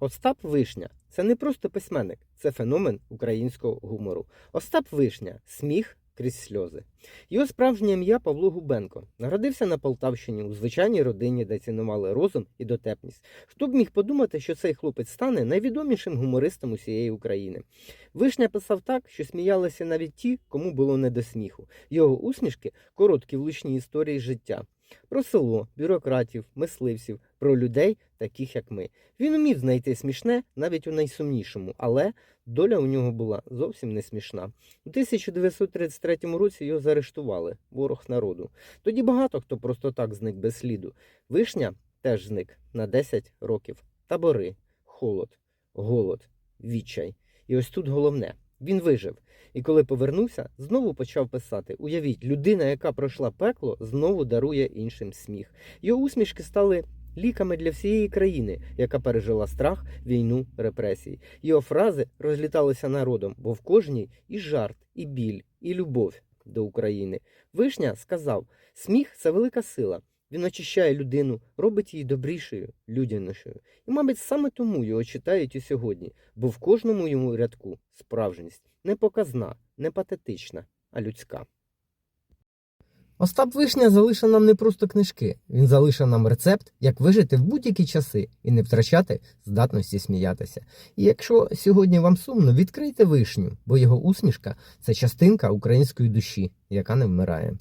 Остап Вишня це не просто письменник, це феномен українського гумору. Остап Вишня сміх крізь сльози. Його справжнє ім'я Павло Губенко. Народився на Полтавщині у звичайній родині, де цінували розум і дотепність. Хто б міг подумати, що цей хлопець стане найвідомішим гумористом усієї України. Вишня писав так, що сміялися навіть ті, кому було не до сміху. Його усмішки короткі влучні історії життя. Про село, бюрократів, мисливців, про людей, таких як ми. Він умів знайти смішне навіть у найсумнішому, але доля у нього була зовсім не смішна. У 1933 році його заарештували, ворог народу. Тоді багато хто просто так зник без сліду. Вишня теж зник на 10 років. Табори, холод, голод, відчай. І ось тут головне. Він вижив. І коли повернувся, знову почав писати. Уявіть, людина, яка пройшла пекло, знову дарує іншим сміх. Його усмішки стали ліками для всієї країни, яка пережила страх, війну, репресії. Його фрази розліталися народом, бо в кожній і жарт, і біль, і любов до України. Вишня сказав: сміх це велика сила. Він очищає людину, робить її добрішою, людянішою. І, мабуть, саме тому його читають і сьогодні, бо в кожному йому рядку справжність не показна, не патетична, а людська. Остап Вишня залишив нам не просто книжки, він залишив нам рецепт, як вижити в будь-які часи і не втрачати здатності сміятися. І якщо сьогодні вам сумно, відкрийте вишню, бо його усмішка це частинка української душі, яка не вмирає.